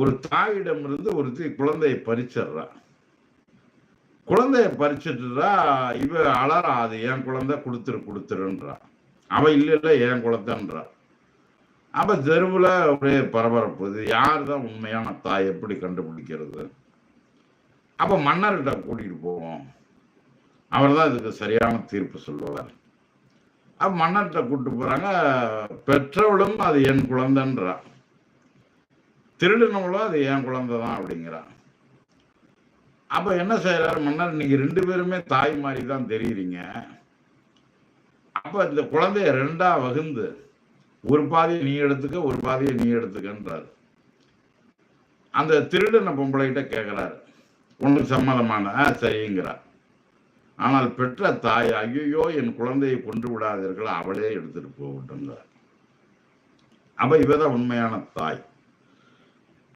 ஒரு தாயிடமிருந்து ஒருத்தி குழந்தையை பறிச்சிடுறா. குழந்தைய பறிச்சிட்டுறா இவ அலறா அது என் குழந்தை கொடுத்துரு கொடுத்துருன்றா. அவ இல்ல இல்ல என் குழந்தைன்றா. அப்ப தெருவுல அப்படியே பரபரப்பு இது யார் தான் உண்மையான தாய் எப்படி கண்டுபிடிக்கிறது? அப்ப மன்னர்கிட்ட கூட்டிட்டு போவோம். அவர் தான் இதுக்கு சரியான தீர்ப்பு சொல்லுவார். அப்ப மன்னர்கிட்ட கூப்பிட்டு போறாங்க பெற்றவளும் அது என் குழந்தைன்றா. திருடினவளோ அது என் குழந்தை தான் அப்படிங்கிறான். அப்ப என்ன செய்யறாரு மன்னர்? நீங்க ரெண்டு பேருமே தாய் மாதிரி தான் தெரியுறீங்க. அப்ப இந்த குழந்தைய ரெண்டா வகுந்து ஒரு பாதியை நீ எடுத்துக்க ஒரு பாதியை நீ எடுத்துக்கன்றாரு. அந்த திருடன பொம்பளைகிட்ட கேட்கிறாரு உனக்கு சம்மதமான சரிங்கிறார். ஆனால் பெற்ற தாய் ஐயோ என் குழந்தையை கொன்று விடாதீர்கள் அவளே எடுத்துட்டு போகட்டுங்கிறார் அப்ப இவதான் உண்மையான தாய்.